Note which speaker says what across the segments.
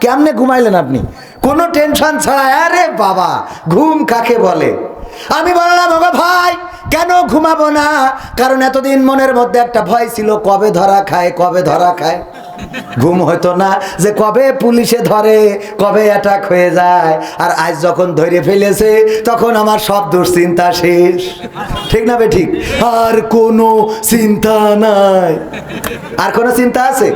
Speaker 1: কেমনে ঘুমাইলেন আপনি? কোনো টেনশন ছাড়া, আরে বাবা, ঘুম কাকে বলে? আমি বললাম, ওগো ভাই, কেন ঘুমাবো না? কারণ এতদিন মনের মধ্যে একটা ভয় ছিল, কবে ধরা খায়, কবে ধরা খায়? ঘুম হতো না যে কবে পুলিশে ধরে, কবে অ্যাটাক হয়ে যায়। আর আজ যখন ধরে ফেলেছে, তখন আমার সব দুশ্চিন্তা শেষ। ঠিক না বে ঠিক? আর কোনো চিন্তা নাই। আর কোনো চিন্তা আছে?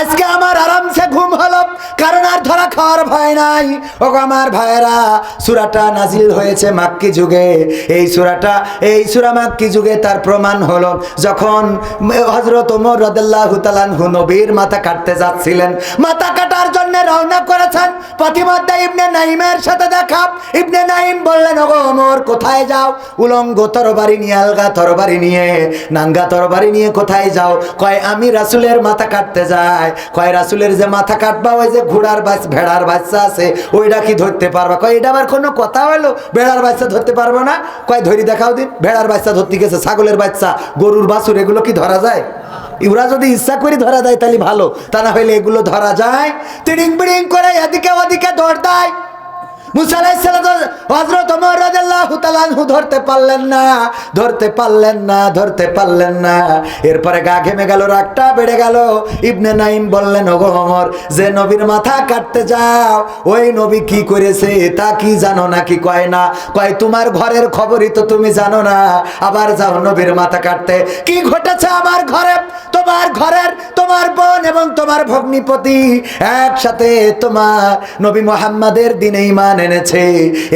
Speaker 1: আজকে আমার আরামসে ঘুম হলো, কারণ আর ধরা খাওয়ার ভয় নাই। ও আমার ভাইয়েরা, সুরাটা নাজিল হয়েছে মাক্কি যুগে। এই সুরাটা, এই সুরা মাক্কি যুগে তার প্রমাণ হলো, যখন হজরত ওমর রাদিয়াল্লাহু তাআলাহু নবীর মাথা কাটতে যাচ্ছিলেন। মাথা কাটার জন্য রওনা করেছেন। পথিমধ্যে ইবনে নাইমের সাথে দেখা। ইবনে নাইম বললেন, ওগো ওমর, কোথায় যাও? উলঙ্গ তরবারি নিয়ে, আলগা তরবারি নিয়ে, নাঙ্গা তরবারি নিয়ে কোথায় যাও? কয়, আমি রাসুলের মাথা কাটতে যাই। কয়, রাসুলের যে মাথা কাটবা, ওই যে ঘোড়ার বাচ্চা ভেড়ার বাচ্চা আছে ওইটা কি ধরতে পারবা? কয়, এটা আবার কোনো কথা হলো? ভেড়ার বাচ্চা ধরতে পারব না? কয়, ধরি দেখাও দিন, ভেড়ার বাচ্চা ধরতে গেছে, ছাগলের বাচ্চা, গরুর বাছুর, এগুলো কি ধরা যায়? ইউরা যদি ইচ্ছা করে ধরা দেয়, তাহলে ভালো। তা না হইলে এগুলো ধরা যায়। তিড়িং বিড়িং করে এদিকে ওদিকে দৌড় দেয়। নবীর মাথা কাটতে যাও, ওই নবী কি করেছে কি জানো কয় না? কয়, তোমার ঘরের খবরই তো তুমি জানো না। আবার যাও নবীর মাথা কাটতে। কি ঘটেছে আমার ঘরে? তোমার ঘরের, তোমার বোন এবং তোমার ভগ্নিপতি একসাথে তোমার নবী মোহাম্মদের দিনেই মান এনেছে।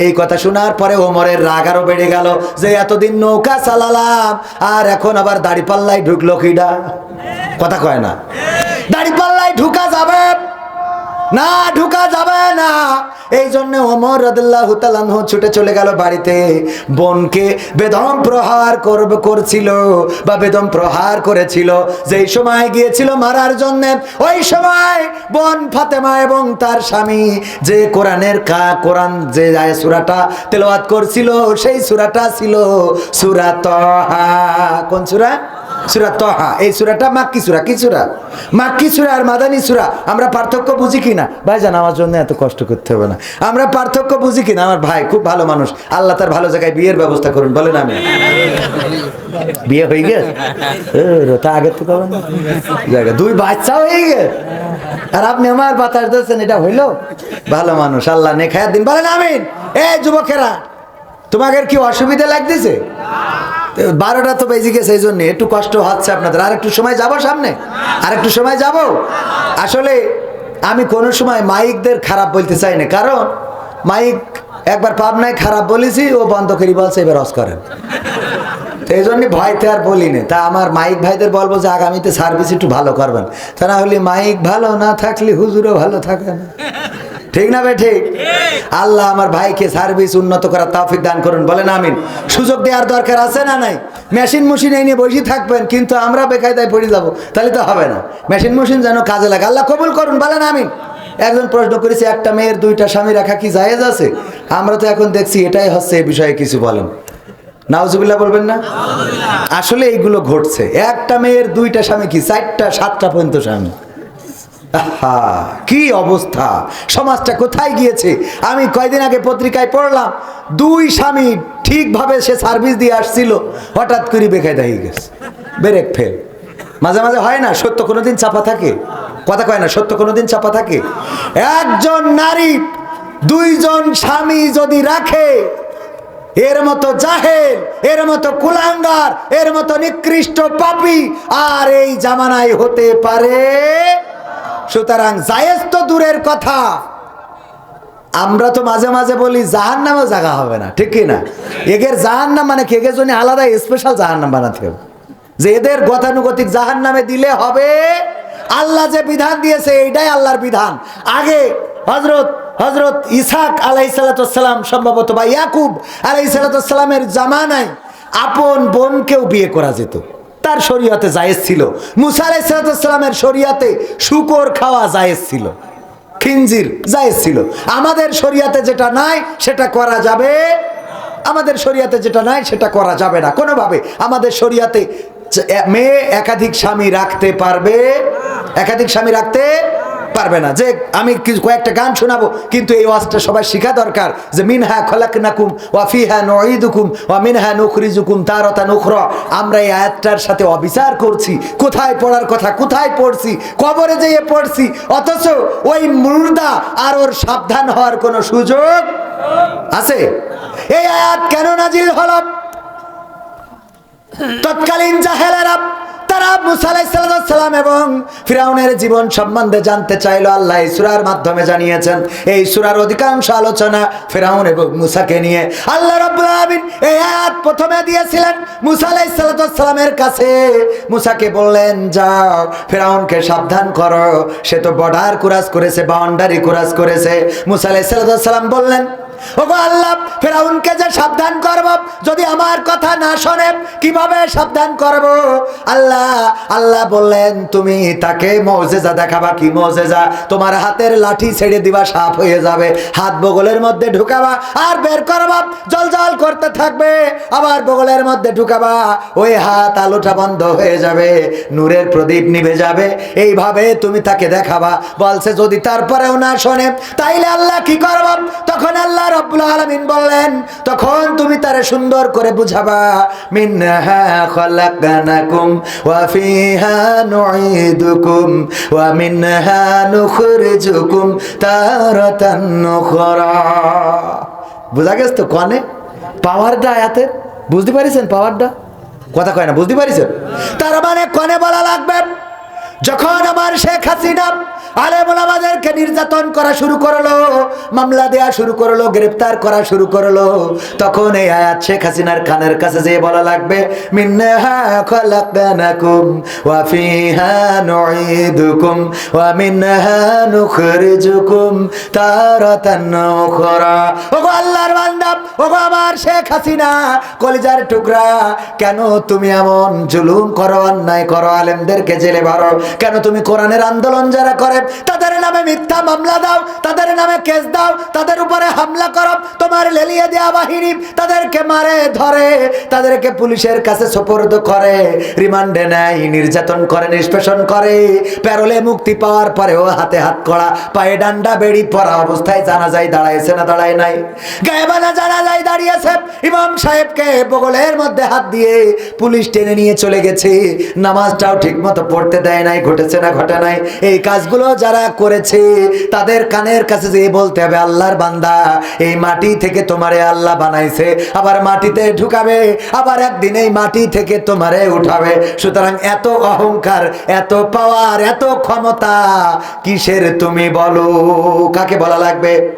Speaker 1: এই কথা শোনার পরে ওমরের রাগ আরও বেড়ে গেল যে এতদিন নৌকা চালালাম, আর এখন আবার দাড়ি পাল্লাই ঢুকলো কিডা? কথা কয় না। দাড়ি পাল্লাই ঢুকা যাবে। না ঢুকা যাবে না। এই জন্য ওমর রাদিল্লাহু তাআলাহু ছুটে চলে গেল বাড়িতে। বোনকে বেদম প্রহার করবে করছিল, বা বেদম প্রহার করেছিল। যেই সময় গিয়েছিল মারার জন্য, ওই সময় বোন ফাতেমা এবং তার স্বামী যে কোরআনের কা কোরআন যে সূরাটা তেলাওয়াত করছিল, সেই সূরাটা ছিল সূরা তহা। কোন সূরা? সুরা তহা। এই সুরাটা মাক্কি সুরা, কি সুরা? মাক্কি সুরা আর মাদানী সুরা, আমরা পার্থক্য বুঝি কিনা? ভাই জান আমার জন্য এত কষ্ট করতে হবে না। আমরা পার্থক্য বুঝি কিনা? আমার ভাই খুব ভালো মানুষ। আল্লাহ তার ভালো জায়গায় বিয়ের ব্যবস্থা করুন, বলেন আমি। বিয়ে হয়ে গেছে? তা আগের তো পাবেন না? জায়গা দুই বাচ্চা হয়ে গে আর আপনি আমার বাতাস দিচ্ছেন এটা হইল? ভালো মানুষ, আল্লাহ নেখায়ার দিন। বলেন আমিন। এ, যুবকেরা, তোমাদের কি অসুবিধা লাগতেছে? বারোটা তো বেজে গেছে এই জন্য। একটু কষ্ট হচ্ছে আপনাদের। আর একটু সময় যাব সামনে? আর একটু সময় যাব? আসলে আমি কোনো সময় মাইকদের খারাপ বলতে চাই না। কারণ মাইক একবার পাবনায় খারাপ বলেছি, ও বন্ধ করি বলছে, এবার অস করেন। তো এই জন্য ভয়তে আর বলি না। তা আমার মাইক ভাইদের বলব যে, আগামীতে সার্ভিস একটু ভালো করবেন। তা না হলে মাইক ভালো না থাকলে হুজুরও ভালো থাকে না। ঠিক না ঠিক? আল্লাহ আমার ভাইকে সার্ভিস উন্নত করার তৌফিক দান করুন, বলেন আমিন। সুযোগ দেওয়ার দরকার আছে না নাই? মেশিন মেশিন এই নিয়ে বসে থাকবেন, কিন্তু আমরা বেকায়দায় পড়ে যাব, তাহলে তো হবে না। মেশিন মেশিন যেন কাজে লাগে। আল্লাহ কবুল করুন, বলেন আমিন। একজন প্রশ্ন করেছে, একটা মেয়ের দুইটা স্বামী রাখা কি জায়েজ আছে? আমরা তো এখন দেখছি এটাই হচ্ছে এই বিষয়ে কিছু বলেন। নাউজুবিল্লাহ বলবেন না? আসলে এইগুলো ঘটছে। একটা মেয়ের দুইটা স্বামী কি? চারটা, সাতটা পর্যন্ত স্বামী। কি অবস্থা? সমাজটা কোথায় গিয়েছে? আমি কয়দিন আগে পত্রিকায় পড়লাম, দুই স্বামী ঠিকভাবে সে সার্ভিস দিয়ে আসছিল, হঠাৎ করে বেকায়দা হয়ে গেছে। Brake fail. মাঝে মাঝে হয় না, সত্য কোনোদিন চাপা থাকে? কথা কয় না, সত্য কোনোদিন চাপা থাকে? একজন নারী, দুইজন স্বামী যদি রাখে, এর মতো জাহেল, এর মতো কুলাঙ্গার, এর মতো নিকৃষ্ট পাপি, আর এই জামানায় হতে পারে সুতরাং জায়েজ তো দূরের কথা। আমরা তো মাঝে মাঝে বলি জাহান নামেও জায়গা হবে না, ঠিক কি না? এগের জাহান নাম মানে কেগের জন্য আলাদা স্পেশাল জাহান নাম বানাতে হবে। যে এদের গতানুগতিক জাহান নামে দিলে হবে, আল্লাহ যে বিধান দিয়েছে, এইটাই আল্লাহর বিধান। আগে হজরত হজরত ইসাক আলাই সালাতাম সম্ভবত বা ইয়াকুব আলাই সালাতামের জামানায় আপন বোনকেও বিয়ে করা যেত। তার শরীয়তে জায়েজ ছিল। মুসা আলাইসালামের শরিয়াতে শুকর খাওয়া জায়েজ ছিল। খিঞ্জির জায়েজ ছিল। আমাদের শরীয়তে যেটা নাই, সেটা করা যাবে আমাদের শরিয়াতে যেটা নাই, সেটা করা যাবে না। কোনোভাবে আমাদের শরিয়াতে মেয়ে একাধিক স্বামী রাখতে পারবে একাধিক স্বামী রাখতে পারবে না। যে আমি কয়েকটা গান শোনাবো, কিন্তু এই ওয়াজটা সবাই শেখা দরকার। যে মিনহা খলাকনাকুম ওয়া ফিহা নুঈদুকুম ওয়া মিনহা নুখরিজুকুম তারাতা নুখরা আমরা এই আয়াতটার সাথে অবিচার করছি। কোথায় পড়ার কথা? কোথায় পড়ছি? কবরে যেয়ে পড়ছি। অথচ ওই মুর্দা আর ওর সাবধান হওয়ার কোনো সুযোগ আছে? এই আয়াত কেন নাজিল হলো? তৎকালীন জাহেলেরা আলাইসালাম এবং ফিরাউনের জীবন সম্বন্ধে জানতে আল্লাহ সুরার মাধ্যমে জানিয়েছেন, এই সুরার অধিকাংশ আলোচনা এবং মুসাকে নিয়ে। আল্লাহ প্রথমে দিয়েছিলেন মুসা আলাইসালামের কাছে। মুসাকে বললেন, যাও, ফেরাউনকে সাবধান করো। সে তো বর্ডার কুরাজ করেছে, বাউন্ডারি কুরাজ করেছে। মুসা আলাইসালাম বললেন তোমার হাতের লাঠি ছেড়ে দিবা সাপ হয়ে যাবে। হাত বগলের মধ্যে ঢুকাবা আর বের জল জল করতে থাকবে। আবার বগলের মধ্যে ঢুকাবা, ওই হাত আলোটা বন্ধ হয়ে যাবে, নূরের প্রদীপ নিভে যাবে। এইভাবে তুমি তাকে দেখাবা। বলছে, যদি তারপরেও না শোনে, তাইলে আল্লাহ কি করব? তখন আল্লাহ রব্বুল আলামিন বললেন, তখন তুমি তারে সুন্দর করে বুঝাবা, মিনহা খলাকনাকুম ওয়া ফিহা নুঈদুকুম ওয়া মিনহা নুখরিজুকুম তারাতান নুখরা। বুঝা গেছে তো কনে? পাওয়ারটা আয়াতে বুঝতে পারিছেন পাওয়ারটা? কথা কয় না, বুঝতে পারিছেন? তার মানে কনে বলা লাগবে, যখন আমার শেখ হাসিনা আলেমুল আমাদেরকে নির্যাতন করা শুরু করল, মামলা দেয়া শুরু করল গ্রেফতার করা শুরু করল। তখন এই আয়াত শেখ হাসিনার কানের কাছে যেয়ে বলা লাগবে কেন তুমি এমন জুলুম করো, অন্যায় করো জেলে কেন তুমি কোরআনের আন্দোলন যারা করে তাদের নামে মিথ্যা মামলা দাও, তাদের নামে কেস দাও, তাদের উপরে হামলা করো, তোমার লেলিয়ে দেওয়া বাহিনী তাদেরকে মারে, ধরে, তাদেরকে পুলিশের কাছে সোপর্দ করে, রিমান্ডে নেয়, নির্যাতন করে, নিষ্পেষণ করে, প্যারোলে মুক্তি পাওয়ার পরেও হাতে হাত করা পায়ে ডান্ডা বেড়ি পরা অবস্থায় জানা যায় দাঁড়াইছে না দাঁড়ায় নাই। গায়েবানা জানা যায় দাঁড়িয়েছে ইমাম সাহেবকে বগলের মধ্যে হাত দিয়ে পুলিশ টেনে নিয়ে চলে গেছে। নামাজটাও ঠিক মতো পড়তে দেয় নাই, ঘটেছে না, ঘটে নাই। এই কাজগুলো যারা করেছে, তাদের কানের কাছে যেয়ে বলতে হবে, আল্লাহর বান্দা, এই মাটি থেকে তোমারে আল্লাহ বানাইছে। আবার মাটিতে ঢুকাবে, আবার একদিন এই মাটি থেকে তোমারে উঠাবে। সুতরাং এত অহংকার, এত পাওয়ার এত ক্ষমতা, কিসের তুমি বলো? কাকে বলা লাগবে?